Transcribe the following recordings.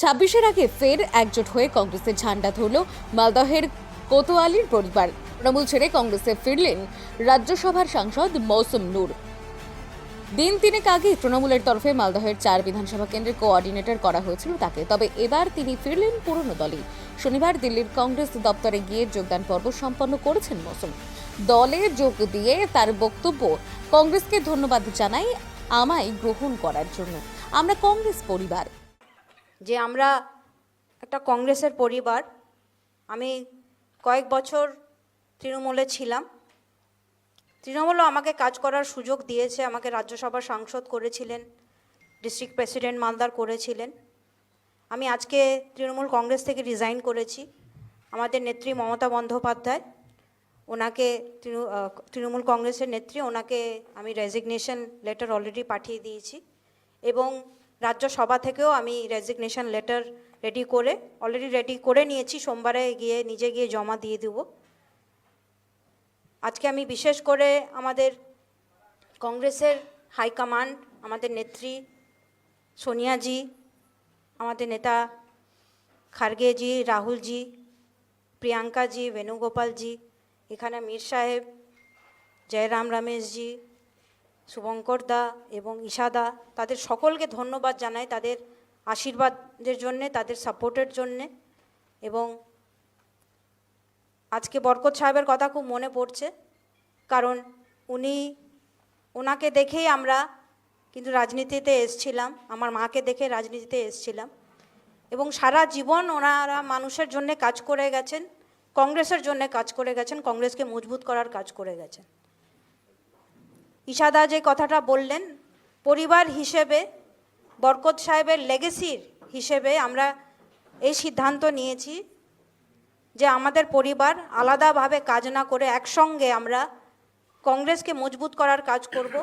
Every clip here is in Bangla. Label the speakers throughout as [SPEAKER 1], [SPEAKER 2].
[SPEAKER 1] ছাব্বিশের আগে ফের একজোট হয়ে কংগ্রেসের ঝান্ডা ধরল মালদহের কোতোয়ালির পরিবার। তৃণমূল ছেড়ে কংগ্রেসে ফিরলেন রাজ্যসভার সাংসদ মৌসুম নূর। দিন তিনেক আগে তৃণমূলের তরফে মালদহের চার বিধানসভা কেন্দ্রের কোঅর্ডিনেটর করা হয়েছিল তাকে, তবে এবার তিনি ফিরলেন পুরনো দলে শনিবার দিল্লির কংগ্রেস দপ্তরে গিয়ে যোগদান পর্ব সম্পন্ন করেছেন মৌসুম। দলে যোগ দিয়ে তার বক্তব্য কংগ্রেসকে ধন্যবাদ জানাই, আমায় গ্রহণ করার জন্য। আমরা কংগ্রেস পরিবার।
[SPEAKER 2] যে আমরা একটা কংগ্রেসের পরিবার। আমি কয়েক বছর তৃণমূলে ছিলাম। তৃণমূলও আমাকে কাজ করার সুযোগ দিয়েছে, আমাকে রাজ্যসভার সাংসদ করেছিলেন, ডিস্ট্রিক্ট প্রেসিডেন্ট মালদার করেছিলেন। আমি আজকে তৃণমূল কংগ্রেস থেকে রিজাইন করেছি, আমাদের নেত্রী মমতা বন্দ্যোপাধ্যায়। ওনাকে তৃণমূল কংগ্রেসের নেত্রী, ওনাকে আমি রেজিগনেশন লেটার অলরেডি পাঠিয়ে দিয়েছি। এবং রাজ্যসভা থেকেও আমি রেজিগনেশন লেটার রেডি করে অলরেডি রেডি করে নিয়েছি, সোমবারে গিয়ে নিজে গিয়ে জমা দিয়ে দেবো। আজকে আমি বিশেষ করে আমাদের কংগ্রেসের হাইকমান্ড আমাদের নেত্রী সোনিয়াজি, আমাদের নেতা খার্গেজি, রাহুলজি, প্রিয়াঙ্কাজি, বেণুগোপালজি, এখানে মীর সাহেব, জয়রাম রমেশজি শুভঙ্কর দা এবং ঈশাদা তাদের সকলকে ধন্যবাদ জানাই তাদের আশীর্বাদের জন্যে, তাদের সাপোর্টের জন্যে। এবং আজকে বরকত সাহেবের কথা খুব মনে পড়ছে, কারণ উনি, ওনাকে দেখেই আমরা কিন্তু রাজনীতিতে এসছিলাম, আমার মাকে দেখে রাজনীতিতে এসছিলাম। এবং সারা জীবন ওনারা মানুষের জন্য কাজ করে গেছেন, কংগ্রেসের জন্য কাজ করে গেছেন, কংগ্রেসকে মজবুত করার কাজ করে গেছেন। ইশাদা যে কথাটা বললেন, পরিবার হিসেবে, বরকত সাহেবের লেগেসির হিসেবে আমরা এই সিদ্ধান্ত নিয়েছি যে আমাদের পরিবার আলাদাভাবে কাজ না করে একসঙ্গে আমরা কংগ্রেসকে মজবুত করার কাজ করব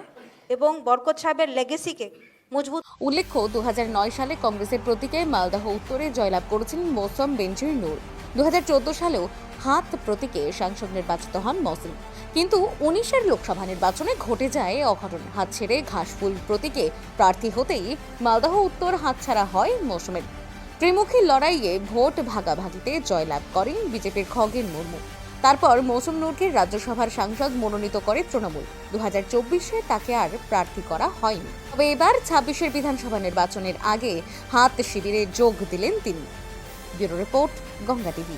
[SPEAKER 2] এবং বরকত সাহেবের লেগেসিকে মজবুত
[SPEAKER 1] উল্লেখ্য দু হাজার নয় সালে কংগ্রেসের প্রতীকে মালদহ উত্তরে জয়লাভ করেছিলেন মৌসম বেঞ্জির নূর। দু হাজার চোদ্দ সালেও হাত প্রতীকে সাংসদ নির্বাচিত হন মৌসুম কিন্তু উনিশের লোকসভা নির্বাচনে ঘটে যায় অঘটন। হাত ছেড়ে ঘাসফুল প্রতীকে প্রার্থী হতেই মালদহ উত্তর হাতছাড়া হয় মৌসুমের। ত্রিমুখী লড়াইয়ে ভোট ভাগাভাগিতে জয়লাভ করেন বিজেপির খগেন মুর্মু। তারপর মৌসুম নূরকে রাজ্যসভার সাংসদ মনোনীত করে তৃণমূল। দু হাজার চব্বিশে তাকে আর প্রার্থী করা হয়নি। তবে এবার ছাব্বিশের বিধানসভা নির্বাচনের আগে হাত শিবিরে যোগ দিলেন তিনি। Bureau report Ganga TV.